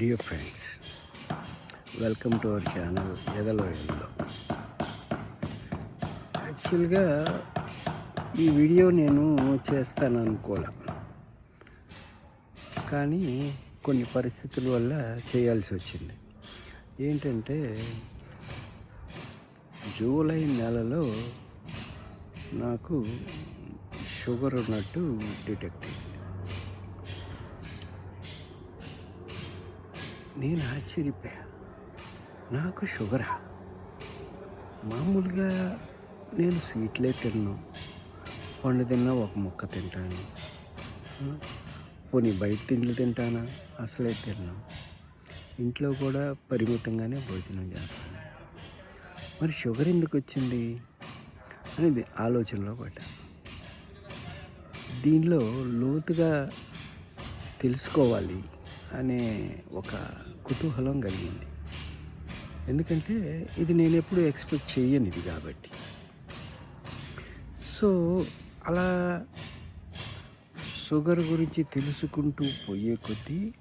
Dear friends welcome to our channel ఎదలో యాక్చువల్గా ఈ వీడియో నేను చేస్తాను అనుకోలే. కానీ కొన్ని పరిస్థితుల వల్ల చేయాల్సి వచ్చింది. ఏంటంటే జూలై నెలలో నాకు షుగర్ ఉన్నట్టు డిటెక్ట్ అయింది. నేను ఆశ్చర్యపోయా. నాకు షుగరా. మామూలుగా నేను స్వీట్లే తిన్నాను పండు తిన్నా ఒక ముక్క తింటాను. పోనీ బయట తిండ్లు తింటానా? అసలే తిన్నాను ఇంట్లో కూడా పరిమితంగానే భోజనం చేస్తాను. మరి షుగర్ ఎందుకు వచ్చింది? అనేది ఆలోచనలో పడ్డాను. దీనిలో లోతుగా తెలుసుకోవాలి. అనే ఒక కుతూహలం కలిగింది. ఎందుకంటే ఇది నేను ఎప్పుడు ఎక్స్పెక్ట్ చేయను ఇది కాబట్టి. సో అలా షుగర్ గురించి తెలుసుకుంటూ పోయే కొద్దీ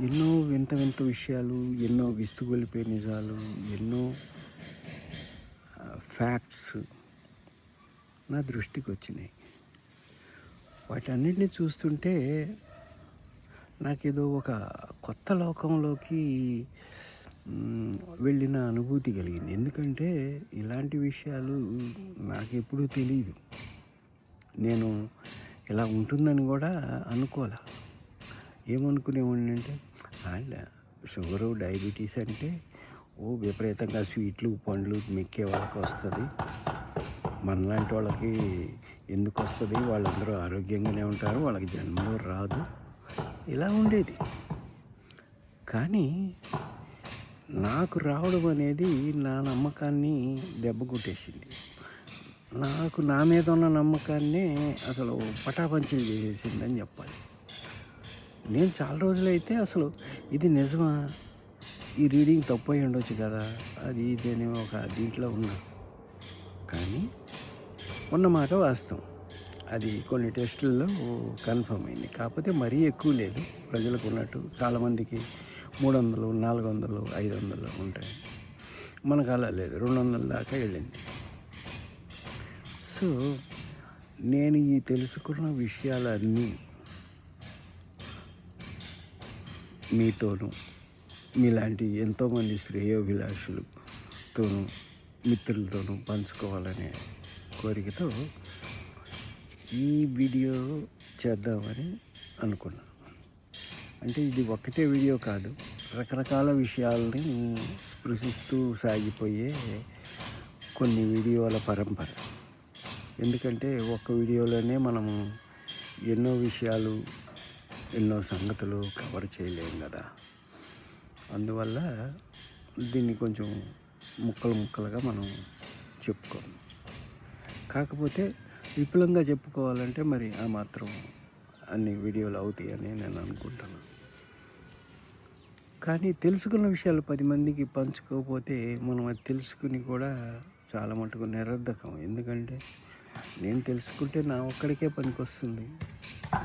ఎన్నో వింత వింత విషయాలు ఎన్నో విస్తుగొలిపే నిజాలు ఎన్నో ఫ్యాక్ట్స్ నా దృష్టికి వచ్చినాయి వాటన్నిటిని చూస్తుంటే నాకు ఏదో ఒక కొత్త లోకంలోకి వెళ్ళిన అనుభూతి కలిగింది. ఎందుకంటే ఇలాంటి విషయాలు నాకు ఎప్పుడూ తెలియదు నేను ఇలా ఉంటుందని కూడా అనుకోలే. ఏమనుకునేవాడిని అంటే షుగరు డయాబెటీస్ అంటే ఓ విపరీతంగా స్వీట్లు పండ్లు మెక్కే వాళ్ళకి వస్తుంది. మనలాంటి వాళ్ళకి ఎందుకు వస్తుంది? వాళ్ళందరూ ఆరోగ్యంగానే ఉంటారు వాళ్ళకి జన్మలో రాదు. ఇలా ఉండేది. కానీ నాకు రావడం అనేది నా నమ్మకాన్ని దెబ్బ కొట్టేసింది. నాకు నా మీద ఉన్న నమ్మకాన్నే అసలు పటాపంచలు చేసేసిందని చెప్పాలి. నేను చాలా రోజులైతే అసలు ఇది నిజమా? ఈ రీడింగ్ తప్పు అయి ఉండొచ్చు కదా? అది ఇది అని ఒక దీంట్లో ఉన్నా. కానీ ఉన్నమాట వాస్తవం. అది కొన్ని టెస్టుల్లో కన్ఫర్మ్ అయింది. కాకపోతే మరీ ఎక్కువ లేదు. ప్రజలకు ఉన్నట్టు చాలామందికి మూడు వందలు నాలుగు వందలు ఐదు వందలు ఉంటాయి. మనకు అలా లేదు. రెండు వందల దాకా వెళ్ళింది. సో నేను ఈ తెలుసుకున్న విషయాలన్నీ మీతోనూ మీలాంటి ఎంతోమంది శ్రేయోభిలాషులతోనూ మిత్రులతోనూ పంచుకోవాలనే కోరికతో ఈ వీడియో చేద్దామని అనుకున్నాను. అంటే ఇది ఒక్కటే వీడియో కాదు రకరకాల విషయాల్ని స్పృశిస్తూ సాగిపోయే కొన్ని వీడియోల పరంపర. ఎందుకంటే ఒక్క వీడియోలోనే మనము ఎన్నో విషయాలు ఎన్నో సంగతులు కవర్ చేయలేం కదా. అందువల్ల దీన్ని కొంచెం ముక్కలు ముక్కలుగా మనం చెప్పుకోము కాకపోతే విపులంగా చెప్పుకోవాలంటే మరి ఆ మాత్రం అన్ని వీడియోలు అవుతాయని నేను అనుకుంటున్నాను కానీ తెలుసుకున్న విషయాలు పది మందికి పంచుకోకపోతే మనం అది తెలుసుకుని కూడా చాలా మటుకు నిరర్ధకం. ఎందుకంటే నేను తెలుసుకుంటే నా ఒక్కడికే పనికొస్తుంది.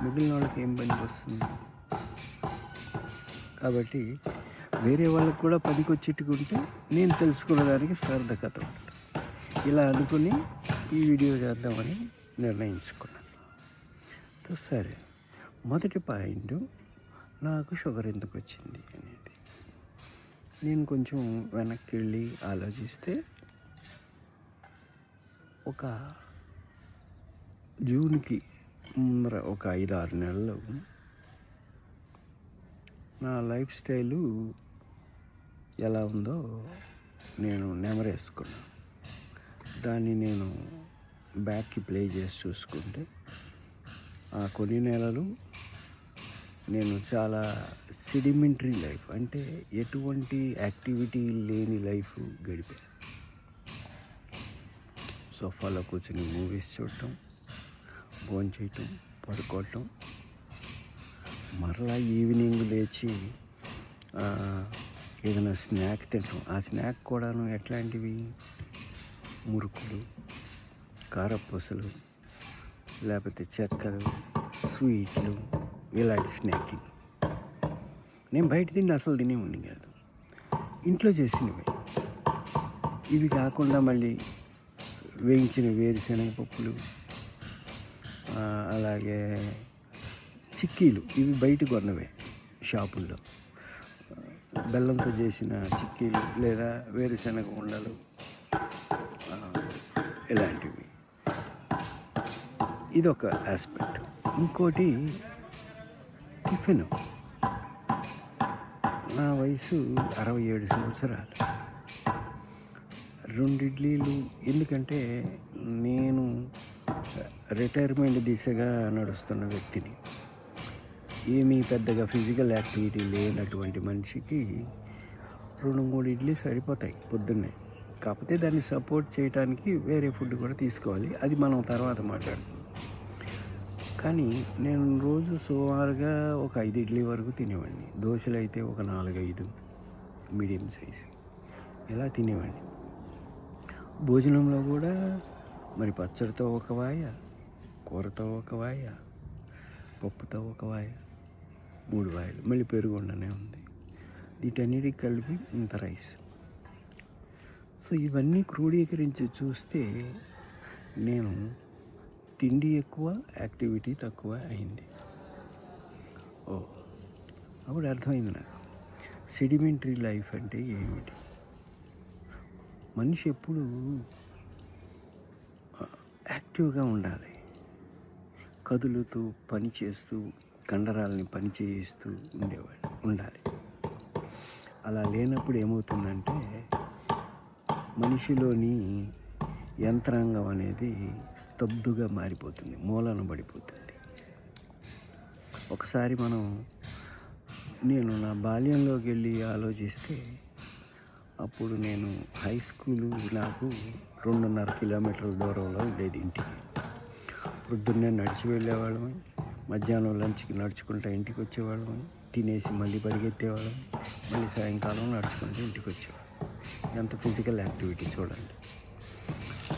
మిగిలిన వాళ్ళకి ఏం పనికి వస్తుంది కాబట్టి వేరే వాళ్ళకి కూడా పనికొచ్చేట్టుకుంటే నేను తెలుసుకున్న దానికి సార్థకత ఇలా అనుకుని ఈ వీడియో చేద్దామని నిర్ణయించుకున్నాను తో సరే మొదటి పాయింట్ నాకు షుగర్ ఎందుకు వచ్చింది అనేది. నేను కొంచెం వెనక్కి వెళ్ళి ఆలోచిస్తే ఒక జూన్కి ముందర ఒక ఐదు ఆరు నెలలు నా లైఫ్ స్టైలు ఎలా ఉందో నేను నెమరేసుకున్నాను. దాన్ని నేను బ్యాక్కి ప్లే చేసి చూసుకుంటే ఆ కొన్ని నెలలు నేను చాలా సిడిమెంటరీ లైఫ్ అంటే ఎటువంటి యాక్టివిటీ లేని లైఫ్ గడిపాను. సోఫాలో కూర్చుని మూవీస్ చూడటం భోజనం చేయటం పడుకోవటం మరలా ఈవినింగ్ లేచి ఏదైనా స్నాక్ తింటాం ఆ స్నాక్ కూడాను ఎట్లాంటివి? మురుకులు కారపూసలు లేకపోతే చెక్కలు స్వీట్లు ఇలాంటి స్నాకింగ్. నేను బయట తిండి అసలు తినేవాడిని కాదు. ఇంట్లో చేసినవి. ఇవి కాకుండా మళ్ళీ వేయించిన వేరుశనగ పప్పులు అలాగే చిక్కీలు ఇవి బయట కొన్నవే షాపుల్లో. బెల్లంతో చేసిన చిక్కీలు లేదా వేరుశనగ ఉండలు ఇలాంటివి. ఇదొక ఆస్పెక్ట్ ఇంకోటి టిఫిన్. నా వయసు అరవై ఏడు సంవత్సరాలు. రెండు ఇడ్లీలు ఎందుకంటే నేను రిటైర్మెంట్ దిశగా నడుస్తున్న వ్యక్తిని. ఏమీ పెద్దగా ఫిజికల్ యాక్టివిటీ లేనటువంటి మనిషికి రెండు మూడు ఇడ్లీ సరిపోతాయి పొద్దున్నే. కాకపోతే దాన్ని సపోర్ట్ చేయడానికి వేరే ఫుడ్ కూడా తీసుకోవాలి. అది మనం తర్వాత మాట్లాడుకుందాం. కానీ నేను రోజు సుమారుగా ఒక ఐదు ఇడ్లీ వరకు తినేవాడిని. దోశలు అయితే ఒక నాలుగు ఐదు మీడియం సైజ్ ఇలా తినేవాడిని? భోజనంలో కూడా మరి పచ్చడితో ఒక వాయ కూరతో ఒక వాయ పప్పుతో ఒక వాయ మూడు వాయలు. మళ్ళీ పెరుగు ఉండనే ఉంది. వీటన్నిటికి కలిపి ఇంత రైస్ సో ఇవన్నీ క్రోడీకరించి చూస్తే నేను తిండి ఎక్కువ యాక్టివిటీ తక్కువ అయింది. ఓ అప్పుడు అర్థమైంది నాకు. సెడిమెంటరీ లైఫ్ అంటే ఏమిటి? మనిషి ఎప్పుడు యాక్టివ్గా ఉండాలి. కదులుతూ పని చేస్తూ కండరాలని పని చేయిస్తూ ఉండేవాడు ఉండాలి. అలా లేనప్పుడు ఏమవుతుందంటే మనిషిలోని యంత్రాంగం అనేది స్తబ్దుగా మారిపోతుంది మూలన పడిపోతుంది. ఒకసారి మనం నేను నా బాల్యంలోకి వెళ్ళి ఆలోచిస్తే అప్పుడు నేను హై స్కూలు నాకు రెండున్నర కిలోమీటర్ల దూరంలో ఉండేది ఇంటికి. పొద్దున్నే నడిచి వెళ్ళేవాళ్ళం మధ్యాహ్నం లంచ్కి నడుచుకుంటా ఇంటికి వచ్చేవాళ్ళం తినేసి మళ్ళీ పరిగెత్తేవాళ్ళం మళ్ళీ సాయంకాలం నడుచుకుంటూ ఇంటికి వచ్చేవాళ్ళం. ఎంత ఫిజికల్ యాక్టివిటీ చూడండి.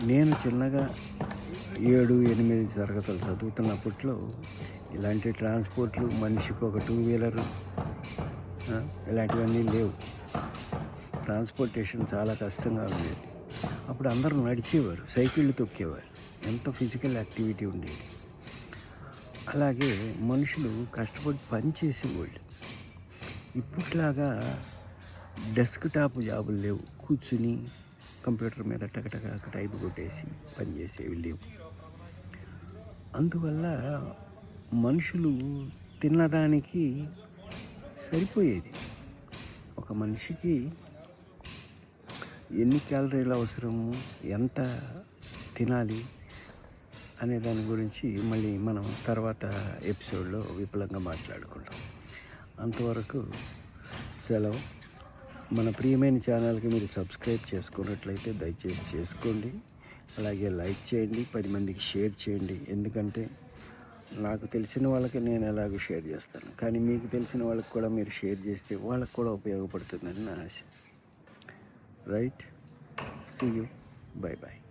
నేను చిన్నగా ఏడు ఎనిమిది తరగతులు చదువుతున్నప్పట్లో ఇలాంటి ట్రాన్స్పోర్ట్లు మనిషికి ఒక టూ వీలర్ ఇలాంటివన్నీ లేవు. ట్రాన్స్పోర్టేషన్ చాలా కష్టంగా ఉండేది. అప్పుడు అందరూ నడిచేవారు సైకిళ్ళు తొక్కేవారు. ఎంత ఫిజికల్ యాక్టివిటీ ఉండేది. అలాగే మనుషులు కష్టపడి పని చేసేవాళ్ళు. ఇప్పట్లాగా డెస్క్ టాప్ జాబులు లేవు. కూర్చుని కంప్యూటర్ మీద టకటక టైప్ కొట్టేసి పనిచేసేవి లేవు. అందువల్ల మనుషులు తినడానికి సరిపోయేది. ఒక మనిషికి ఎన్ని క్యాలరీలు అవసరము ఎంత తినాలి అనే దాని గురించి మళ్ళీ మనం తర్వాత ఎపిసోడ్లో విపులంగా మాట్లాడుకుంటాం. అంతవరకు సెలవు. మన ప్రియమైన ఛానల్కి మీరు సబ్స్క్రైబ్ చేసుకున్నట్లయితే దయచేసి చేసుకోండి. అలాగే లైక్ చేయండి పది మందికి షేర్ చేయండి. ఎందుకంటే నాకు తెలిసిన వాళ్ళకి నేను ఎలాగో షేర్ చేస్తాను. కానీ మీకు తెలిసిన వాళ్ళకి కూడా మీరు షేర్ చేస్తే వాళ్ళకి కూడా ఉపయోగపడుతుందని నా ఆశ. Right? See you bye bye